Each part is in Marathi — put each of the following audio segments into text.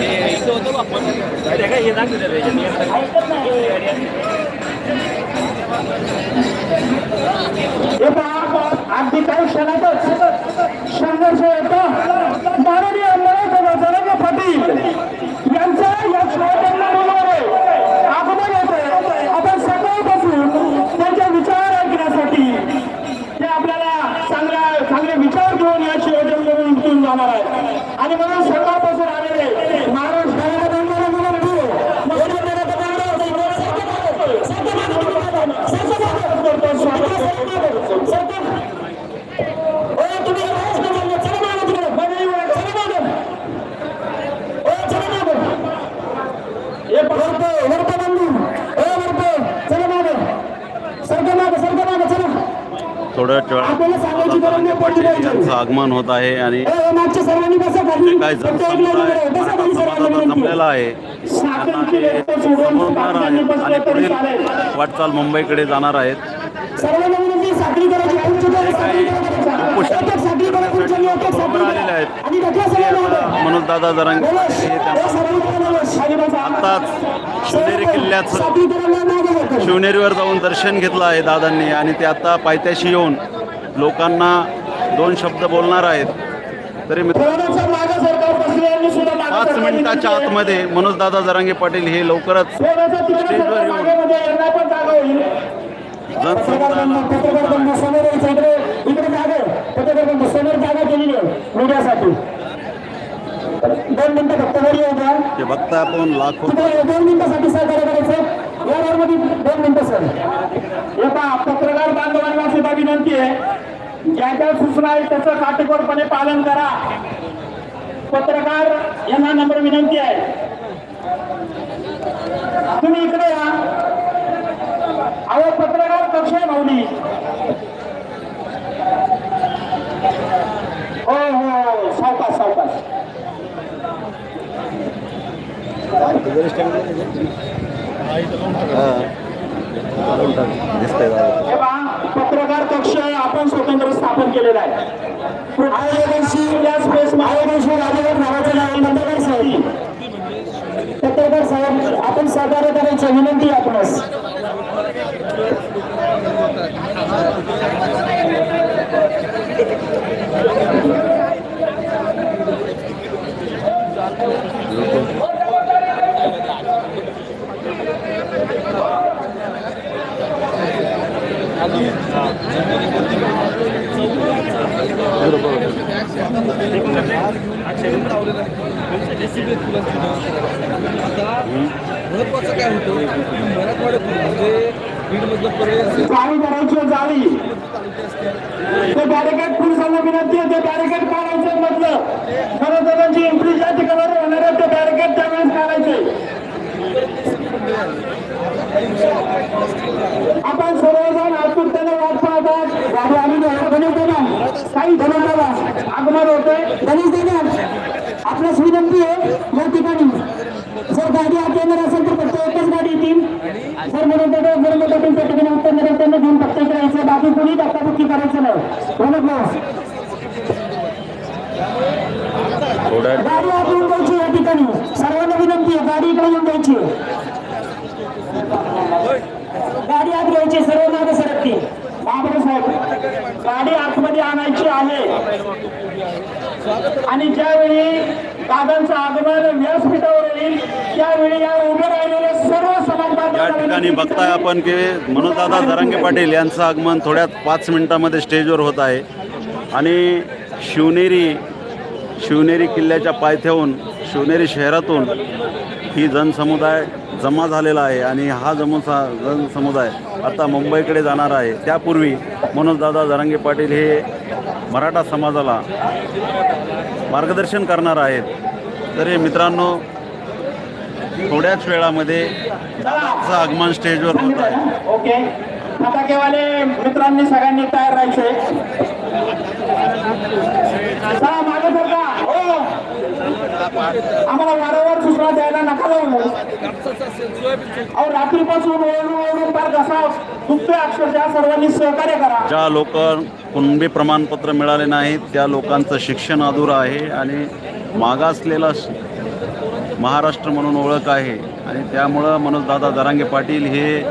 मिनिटामध्ये गाड्या येणार दत्त मंदिराच्या खाली गाडी निघालेली आहे मी त्याचा कोपरा असा सर्वांना विनंती आहे गाडी निघाली आहे सुमित सर दोन खुर्ची कवर होत आहे गाडी निघालेली आहे. आपण इकडे सूत्रसंचालन करायचं इथे यावं इथे करायचं पुढे पुढे पुढे जायचं तिथे सर्व जाऊन दे. पुढे हो, सर. हो, बाबा. जागा करा जागा करा दोन मिनिटं जागा करा दोन मिनिटं ऐकत नाही हे पहा, अगदी काही क्षणातच संघर्ष येतो माननीय आमदार जरांगे पाटील यांचा या शिवजन्मभूमीवर आगमन होतंय आपण सकाळपासून त्यांचे विचार ऐकण्यासाठी ते आपल्याला चांगल्या चांगले विचार घेऊन या शिवजन्मभूमीतून जाणार आहे आणि म्हणून सकाळपासून पाचजणी आहेत बसले आणि पुढील चालेल. वाटचाल मुंबईकडे जाणार आहेत. बरोबर आलेले. आहेत. मनोज दादा जरांगे. आत्ताच शिवनेरी किल्ल्याचं. शिवनेरीवर जाऊन दर्शन घेतलं आहे दादांनी आणि ते आता पायथ्याशी येऊन लोकांना दोन शब्द बोलणार आहेत तरी मित्र पाच मिनिटाच्या. आतमध्ये मनोज दादा जरांगे पाटील हे लवकरच स्टेजवर येऊन. मागे बंधू, समोर जागा केलेली आहे मीडियासाठी. दोन मिनिटं फक्त वर येऊ द्या. बघता आपण लाखो दोन मिनिटासाठी सहकार्य करायचं या रोडमध्ये दोन मिनिटं सर. हे पहा पत्रकार बांधवांना सुद्धा विनंती आहे. ज्या ज्या सूचना आहेत त्याचं काटेकोरपणे पालन करा. पत्रकार यांना नम्र विनंती आहे. तुम्ही इकडे या. अहो पत्रकार कक्ष आहे माऊली हो हो सावकाश सावकाश दिसतंय पत्रकार कक्ष आपण स्वतंत्र स्थापन केलेला आहे. पत्रकार साहेब. आपण सहकार्य करायची विनंती रेसिपी तुला आता महत्वाचं काय होतं? की मराठवाड्यात म्हणजे बीडमधलं पर्याय जाळी करायची आहे, ते बॅरिकेड पोलिसांना विनंती आहे ते बॅरिकेड काढायचं म्हटलं. खरं तर त्यांची एंट्री ज्या ठिकाणावर होणार आहे ते बॅरिकेड त्यावेळेस काढायचे आपण सर्वजण आतुरतेने वाट पाहतात. गाडी आलेली काही आगमन होते गणेश देणार आपल्यास विनंती आहे. या ठिकाणी जर गाडी आत येणार असेल तर फक्त एकच गाडी येतील. जर म्हणून जर मोठ्या त्या ठिकाणी उत्तर मिळेल त्यांना घेऊन फक्त करायचं बाकी कोणी धक्काबुक्की करायचं नाही. बोलत गाडी आत येऊन द्यायची या ठिकाणी. सर्वांना विनंती आहे गाडी इकडे येऊन द्यायची. गाडी आत घ्यायची सर्व नाग सरकते बाबर साहेब गाडी आतमध्ये आणायची आहे. आणि ज्यावेळी दादांचं आगमन व्यासपीठावर येईल त्यावेळी या उभे सर्व समाज या ठिकाणी बघताय आपण की मनोजदादा जरांगे पाटील यांचं आगमन थोड्यात पाच मिनिटामध्ये स्टेजवर होत आहे. आणि शिवनेरी शिवनेरी किल्ल्याच्या पायथ्याहून शिवनेरी शहरातून ही जनसमुदाय जमा झालेला आहे आणि हा जमुसा जनसमुदाय आता मुंबईकडे जाणार आहे. त्यापूर्वी मनोजदादा जरांगे पाटील हे मराठा समाजाला मार्गदर्शन करणार आहेत. तरी मित्रांनो थोड्याच वेळामध्ये दादाचं आगमन स्टेजवर होत आहे. ओके. फटाकेवाले मित्रांनी सगळ्यांनी तयार राहायचे? चला मागे सरका आम्हाला वारंवार सूचना द्यायला नका लावू अहो रात्रीपासून ओरडून ओरडून फार कसा दुखतोय अक्षरशः सर्वांनी सहकार्य करा. ज्या लोक कुणबी प्रमाणपत्र मिळाले नाहीत त्या लोकांचं शिक्षण अधुरं आहे आणि मागासलेला महाराष्ट्र म्हणून ओळख आहे. आणि त्यामुळं मनोजदादा दरांगे पाटील हे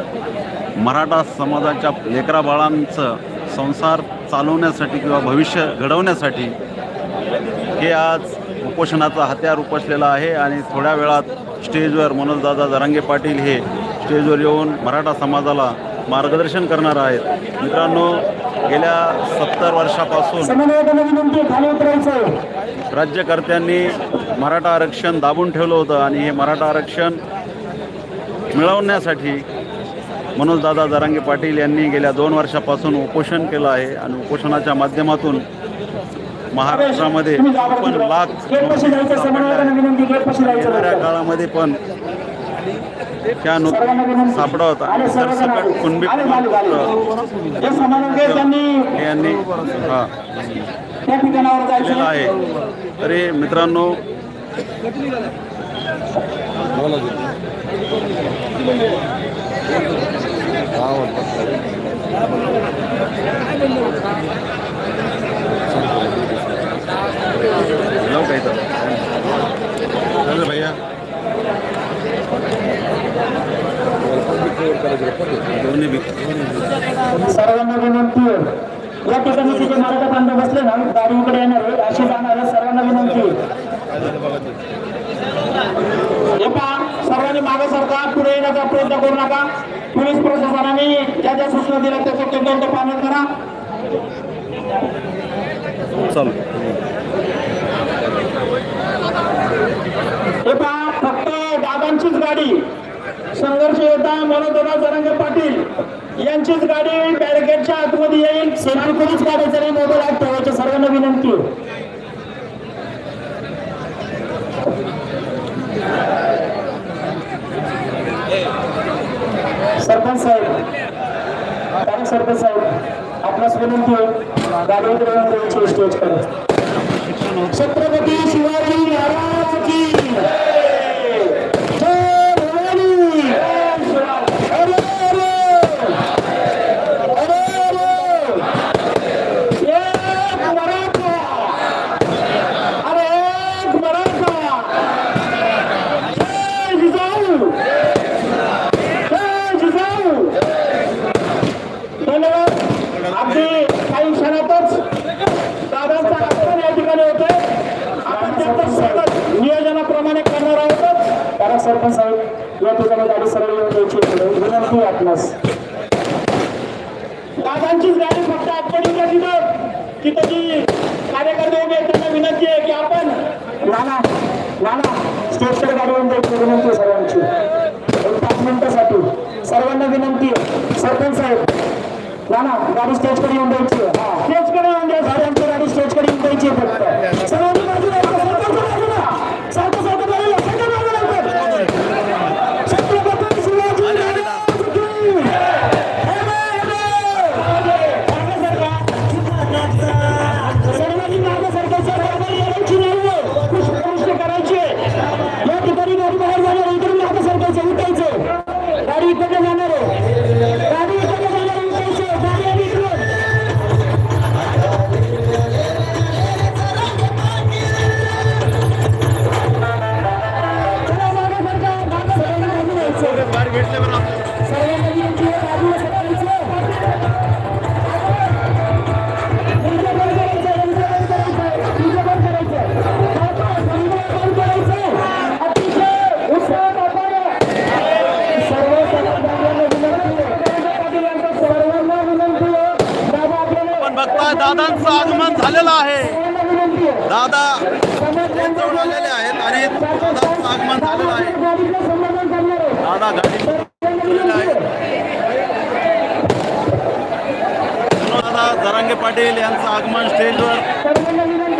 मराठा समाजाच्या लेकरा बाळांचं संसार चालवण्यासाठी किंवा भविष्य घडवण्यासाठी हे आज उपोषणाचा हत्यार उपसलेला आहे आणि थोड्या वेळात स्टेजवर मनोजदादा जरांगे पाटील हे स्टेजवर येऊन मराठा समाजाला मार्गदर्शन करणार आहेत. मित्रांनो गेल्या सत्तर वर्षापासून राज्यकर्त्यांनी मराठा आरक्षण दाबून ठेवलं होतं आणि हे मराठा आरक्षण मिळवण्यासाठी मनोजदादा जरांगे पाटील यांनी गेल्या दोन वर्षापासून उपोषण केलं आहे आणि उपोषणाच्या माध्यमातून महाराष्ट्रामध्ये पण. लाख येणाऱ्या. काळामध्ये पण त्या. सापडत आले आणि सरसकट. कुणबी यांनी हा केलेलं आहे तरी मित्रांनो का इथं? चालेल भैया सर्वांना विनंती आहे. या ठिकाणी तिथे मराठा बांधव बसले ना गाडी इकडे येणार आहे अशी जाणार सर्वांना विनंती आहे. सर्वांनी मागे सरका पुढे येण्याचा प्रयत्न करू नका. पोलीस प्रशासनाने ज्या ज्या सूचना दिल्या त्याचं तंतोतंत पालन करा. चालू. हे पहा फक्त दादांचीच गाडी. संघर्ष योद्धा मनोदरा जरंगे पाटील यांचीच गाडी बॅरिकेडच्या आतमध्ये येईल. सेना कोणीच गाडीचं नाही मोबाईल आत ठेवायच्या सर्वांना विनंती. सरपंच साहेब कारण सरपंच साहेब आपणास विनंती गाडी स्टेज करा. छत्रपती शिवाजी महाराज की जय भवानी अरे अरे अरे अरे एक मराठा अरे एक मराठा जय जिजाऊ जय जिजाऊ धन्यवाद अगदी काही क्षणातच दादांचा ठिकाणी होतोय आपण त्यांचं स्वागत नियोजनाप्रमाणे करणार आहोतच कारण सरपंच साहेब या ठिकाणी गाडी सरळ येऊन द्यायची. विनंती आपणास. दादांचीच गाडी फक्त का तिथं. तिथं जी कार्यकर्ते उभे आहेत त्यांना विनंती आहे की आपण नाना नाना स्टेजकडे गाडी येऊन द्यायची विनंती आहे सर्वांची. एक पाच मिनिटासाठी. सर्वांना विनंती आहे. सरपंच साहेब नाना गाडी स्टेजकडे येऊन द्यायची. हा. स्टेजकडे येऊन द्या गाडी आमची गाडी स्टेजकडे येऊन द्यायची आहे फक्त दादांचं आगमन झालेलं आहे. दादा समाज आलेले आहेत आणि दादांचं आगमन झालेलं आहे. दादा गाडी आहे. दादा जरांगे पाटील यांचं आगमन स्टेजवर.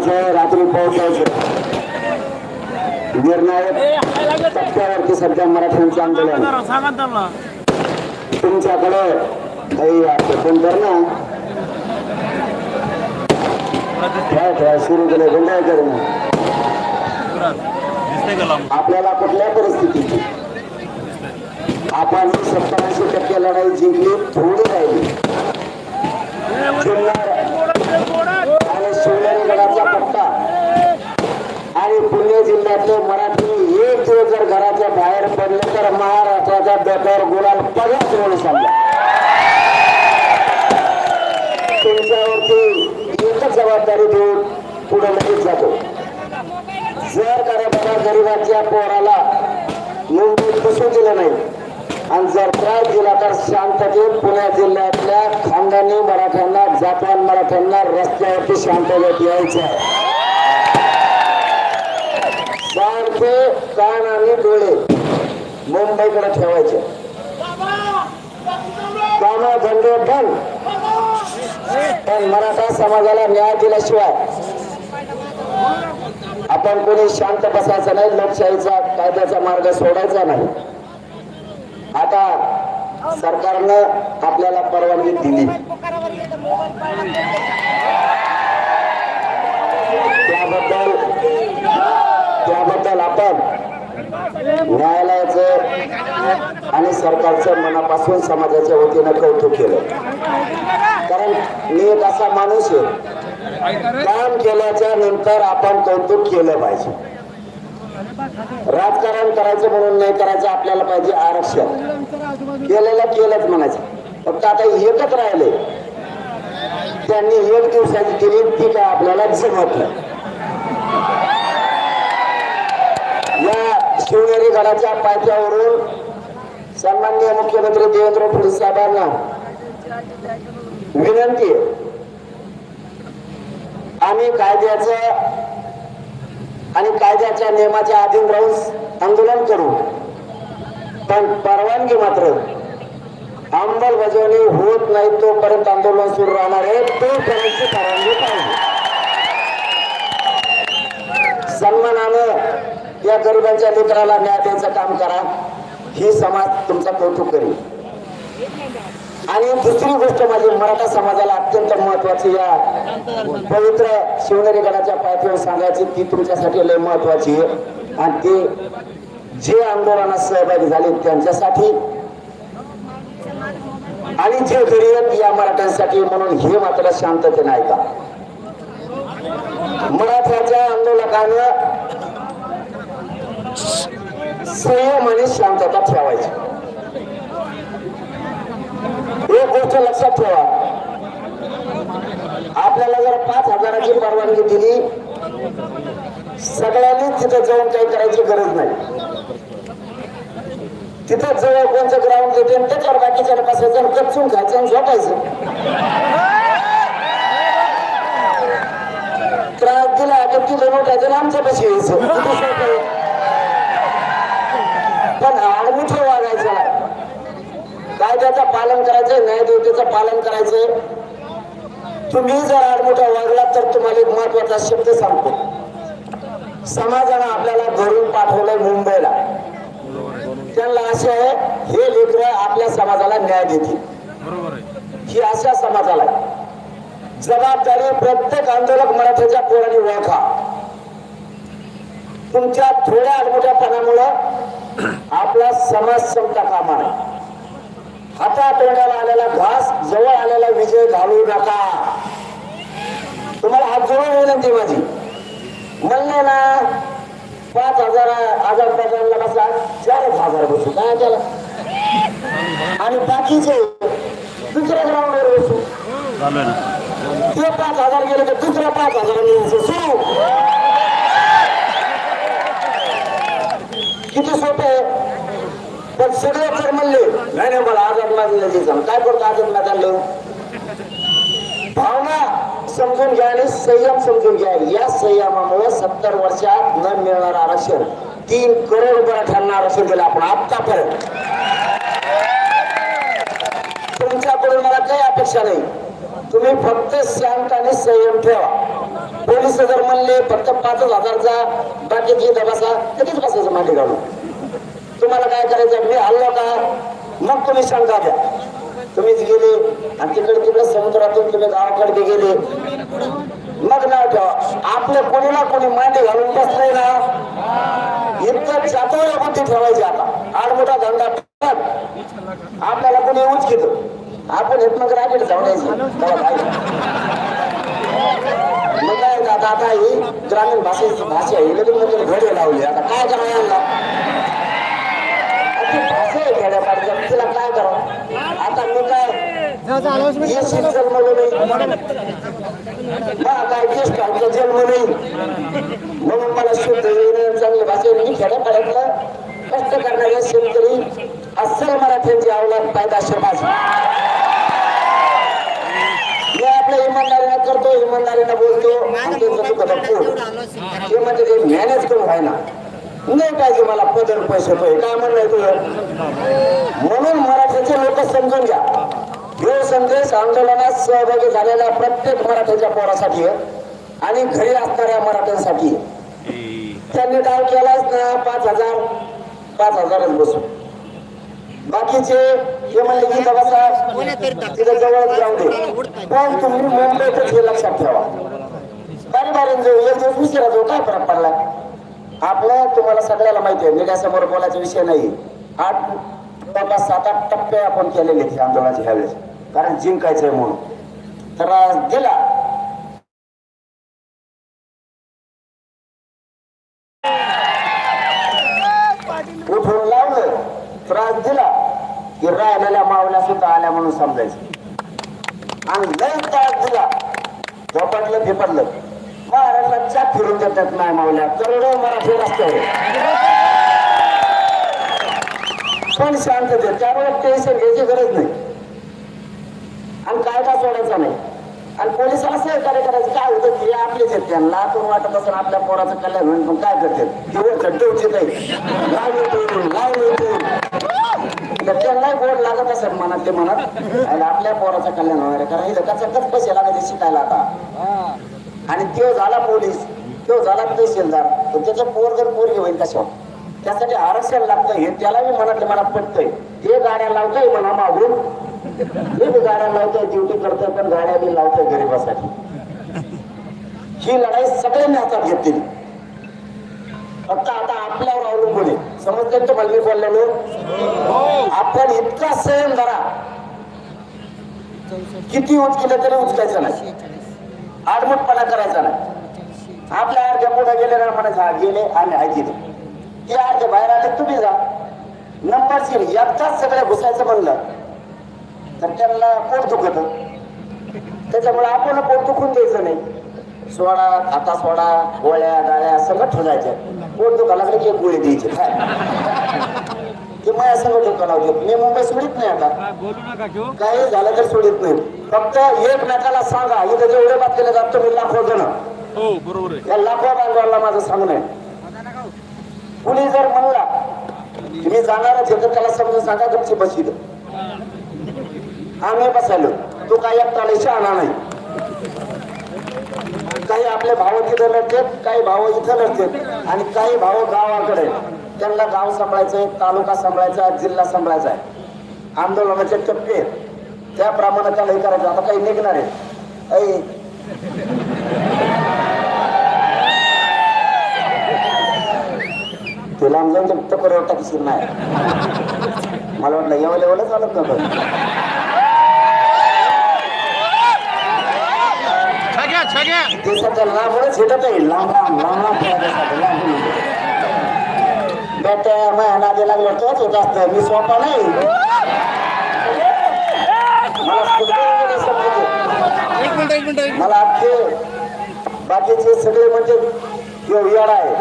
जायचं रात्री पोहोचायचं निर्णायक टप्प्यावरती सध्या मराठ्यांचं आंदोलन तुमच्याकडे फोन कर ना? ठेवा ठेवा सुरू केले गोंधळ आपल्याला कुठल्या परिस्थितीत? आपण सत्तर टक्के लढाई जिंकली थोडी राहिली जुन्नर आणि शिवनेरी गडाचा पट्टा आणि पुणे जिल्ह्यातले मराठी एक दिवस जर घराच्या बाहेर पडले तर महाराष्ट्राच्या डोक्यावर गुलाल पगाच म्हणून सांगा. तुमच्यावरती एकच जबाबदारी देऊन पुढे लगेच जातो. जर करायला गरीबाच्या पोराला मुंबईत बसू दिलं नाही आणि जर त्रास दिला तर शांततेत पुणे जिल्ह्यातल्या खानदानी मराठ्यांना जापान मराठ्यांना रस्त्यावरती शांततेत यायचं आहे. सारखे कान आणि डोळे. मुंबईकडे ठेवायचे. काम धंदे बंद. पण मराठा समाजाला न्याय दिल्याशिवाय आपण कोणी शांत बसायचं नाही लोकशाहीचा कायद्याचा मार्ग सोडायचा नाही. आता सरकारनं आपल्याला परवानगी दिली. त्याबद्दल आपण न्यायालयाचं आणि सरकारचं मनापासून समाजाच्या वतीनं कौतुक केलं. कारण मी एक असा माणूस आहे. काम केल्याच्यानंतर आपण कौतुक केलं पाहिजे. राजकारण करायचं म्हणून नाही करायचं आपल्याला पाहिजे आरक्षण. केलेलं केलंच म्हणायचं. फक्त आता एकच राहिले त्यांनी एक दिवसाची केली ती काय आपल्याला जमत नाही. शिवनेरी गडाच्या सन्माननीय मुख्यमंत्री देवेंद्र फडणवीस साहेबांना विनंती. आहे आम्ही कायद्याचं आणि कायद्याच्या नियमाच्या अधीन राहून आंदोलन करू. पण परवानगी मात्र अंमलबजावणी होत नाही तोपर्यंत आंदोलन सुरू राहणार आहे. तोपर्यंत परवानगी पाहिजे. सन्मानानं या गरिबांच्या लेकराला न्याय द्यायचं काम करा. ही समाज तुमचा कौतुक करेल. आणि दुसरी गोष्ट माझी मराठा समाजाला अत्यंत महत्वाची या पवित्र शिवनेरी गडाच्या पायथ्यावर सांगायची ती तुमच्यासाठी लय महत्वाची आहे. आणि ते जे आंदोलनात सहभागी झाले त्यांच्यासाठी. आणि जे गरीब या मराठ्यांसाठी म्हणून हे मात्र शांततेने ऐका. मराठ्याच्या आंदोलकानं संयम म्हणजे आणि शांतता ठेवायची. एक गोष्ट लक्षात ठेवा. आपल्याला जर पाच हजाराची परवानगी दिली सगळ्यांनीच तिथे जाऊन काही करायची गरज नाही. तिथं जवळ कोणतं ग्राउंड देते त्याच्यावर बाकीच्या बसायचं आणि खायचं आणि झोपायचं. त्रास दिला तर तिथं नोटायचं आमच्या पैसे यायचं किती सोपं आहे. पण आडमुठे वागायचं नाही कायद्याचं पालन करायचंय न्यायदेवतेचं पालन करायचंय तुम्ही जर आडमोठा वागलात तर तुम्हाला एक महत्त्वाचा शब्द सांगतो. समाजानं आपल्याला घरून पाठवलंय मुंबईला. त्यांना असे आहे हे लेकर आपल्या समाजाला न्याय देतील. ही अशा समाजाला. जबाबदारी प्रत्येक आंदोलक मराठ्याच्या पोराने ओळखा. तुमच्या थोड्या आडमोठ्यापणामुळं आपला समाज संपता कामा नये. हातातोंडाला आलेला घास जवळ आलेला विजय घालू नका. तुम्हाला हात जोडून विनंती माझी. म्हणले ना पाच हजार हजार पगारला बसला चारच हजार बसू. काय त्याला? आणि बाकीचे दुसऱ्या ग्राउंडवर बसू. ते पाच हजार गेले तर दुसऱ्या पाच हजार सुरू. किती सोपे आहे? पण सगळे जर म्हणले नाही नाही मला आझाद माझं सांग काय करतो आझाद मैदान भावना समजून घ्या आणि संयम समजून घ्या. या संयमामुळे सत्तर वर्षात न मिळणार आरक्षण. तीन करोड मराठ्यांना आरक्षण दिलं आपण आतापर्यंत. तुमच्याकडून मला काही अपेक्षा नाही. तुम्ही फक्त शांत आणि संयम ठेवा. पोलीस जर म्हणले फक्त पाचच हजारचा बाकीची बसा कधीच बसायचं मागे घालून तुम्हाला काय करायचं मी हल्लो का? मग तुम्ही सांगा द्या तुम्हीच गेले आणि तिकडे तिकडे समुद्रातून तुम्ही गावाकडे गेले. मग नाव ठेवा. आपलं कोणी ना कोणी मांडी घालून बसले ना. इतकं चातुर्य बुद्धी ठेवायची आता. आड मोठा धंदा आपल्याला कोणी येऊच घेतो आपण हेत मग रागीट जाऊन मग काय आता आता ही ग्रामीण भाषेची भाषा आहे. लगेच म्हणजे घडे लावली. आता काय करायला यांना ती भाषा आहे खेड्यापाड्याच्या तिला काय नाही आमचा जन्म नाही. म्हणून मला शुद्ध येणं चांगली भाषा आहे. मी खेड्यापाड्यातलं कष्ट करणारे शेतकरी अस्सल मराठ्यांची मी आपल्या इमानदारीनं करतो इमानदारीनं बोलतो. आणि ते म्हणजे ते मॅनेज करून व्हायना नाही पाहिजे मला पदर पैसे तो काय म्हणणं तुझं? म्हणून मराठीचे लोक समजून घ्या. हे संदेश आंदोलनात सहभागी झालेल्या प्रत्येक मराठ्याच्या पोरासाठी आणि घरी असणाऱ्या मराठ्यांसाठी. त्यांनी काय केलाच ना पाच हजार पाच हजारच बसू बाकीचे हे म्हणले की बसा तिथं जवळच जाऊ दे. पण तुम्ही मुंबईतच हे लक्षात ठेवा. बारी बारीन जाऊ एक दिवस उशिरा जाऊ काय फरक पडला? आपलं तुम्हाला सगळ्याला माहिती आहे मीडियासमोर बोलायचा विषय नाही आठ सात आठ टप्पे आपण केलेले आंदोलनाचे ह्यावेळेस. कारण जिंकायचंय म्हणून. तर आज दिला. उठून लावलं त्रास दिला. की राहिलेल्या मावल्या सुद्धा आल्या म्हणून समजायचं. आणि लय त्रास दिला. झोपटलं फिपटलं. महाराजला चाक फिरून देतात नाही मावल्या. करोडो मराठी रस्त्यावर पण शांत त्यामुळे टेन्शन घ्यायची गरज नाही. सोडायचा नाही. आणि पोलिसाला सहकार्य करायचं काय होतं ते आपलेच आहेत त्यांना. आपण वाटत असेल आपल्या पोराचं कल्याण होईल पण काय करते दिवस खड्डे उचित नाही. त्यांना गोड लागत असेल मनात ते म्हणत आणि आपल्या पोराचं कल्याण होणार कारण हे कचाकच पैसे लागायचे शिकायला आता. आणि तो झाला पोलीस. तो झाला तहसीलदार. तर त्याचं पोर जर पोरगी होईल कशावर? त्यासाठी आरक्षण लागतं हे त्यालाही बी मनातले मनात पटतंय. ते गाड्या लावतोय म्हणा मागून. मी बी गाड्या लावतोय ड्युटी करतोय पण गाड्या बी लावतोय गरिबासाठी. ही लढाई सगळ्यांनी हातात घेतली फक्त आता आपल्यावर अवलंबून आहे. समजते तुम्हाला मी बोललेलो? आपण इतका संयम धरा. किती उचकिलं तरी उचकायचं नाही. आडमुटपणा करायचा नाही. आपल्या अर्ध्या पुढे गेले ना म्हणायचं हा गेले आणि आहे तिथे. ते अर्धे बाहेर आले तुम्ही जा. नंबर सील एकदाच सगळ्या घुसायचं म्हणलं तर त्यांना पोट दुखत त्याच्यामुळे आपण पोट दुखून द्यायचं नाही. सोडा खाता सोडा गोळ्या गाळ्या सगळं ठेवायच्या पोट दुखा लागले की एक गोळी द्यायची. काय ते माझ्या सगळं डोकं लावते. मी मुंबई सोडित नाही आता. काही झालं तर सोडित नाही. फक्त एक नकाला सांगा. इथं जेवढे बात केले जात तुम्ही लाखो जण. हो बरोबर या लाखो बांधवांना माझं सांगणं आहे. कुणी जर म्हणला तुम्ही जाणारच तर त्याला समजून सांगा गपची बशी आम्ही बसायलो तू काही एकटाला शहाणा नाही. काही आपले भाव तिथं लढतात काही भाव इथं लढतात आणि काही भाव गावाकडे त्यांना गाव सांभाळायचंय तालुका सांभाळायचा जिल्हा सांभाळायचा आहे. आंदोलनाचे टप्पे त्याप्रमाणे त्याला हे करायचं. आता काही निघणार आहे. तिला ते लांब जाऊन तर नाही. मला वाटलं एवढं लेवलच चालत नव्हतं. ते सध्या लांबच हिटत आहे. लांब लांब लांब लांब फिरायसाठी, लांब. बेट्या माझ्या नादी लागलं तोच होत असतं. मी सोपा नाही. मला अख्खे बाकीचे सगळे म्हणजे येडा आहे.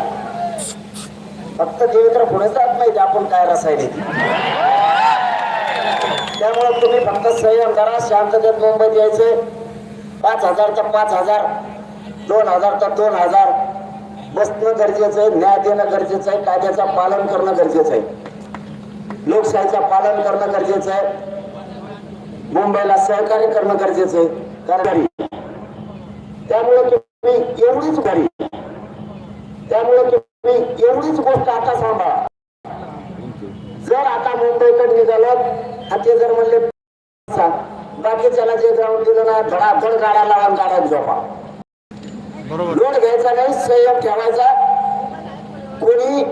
फक्त देवेंद्र पुढे जात माहिती आपण काय रसायन. ते. त्यामुळे तुम्ही फक्त संयम करा. शांततेत मुंबईत यायचे पाच हजार तर पाच हजार दोन हजार तर दोन हजार. बसणं गरजेचं आहे न्याय देणं गरजेचं आहे कायद्याचं पालन करणं गरजेचं आहे. लोकशाहीचं पालन करणं गरजेचं आहे. मुंबईला सहकार्य करणं गरजेचं आहे. कारण त्यामुळे तुम्ही एवढीच घरी. त्यामुळे तुम्ही एवढीच गोष्ट आता सांभाळा. जर आता मुंबईकडे निघालं आणि ते जर म्हणले बाकीच्याला जे ग्राउंड दिलं ना धडाधड गाड्या लावा आणि गाड्यात झोपा लोट घ्यायचा नाही संयम ठेवायचा. कोणी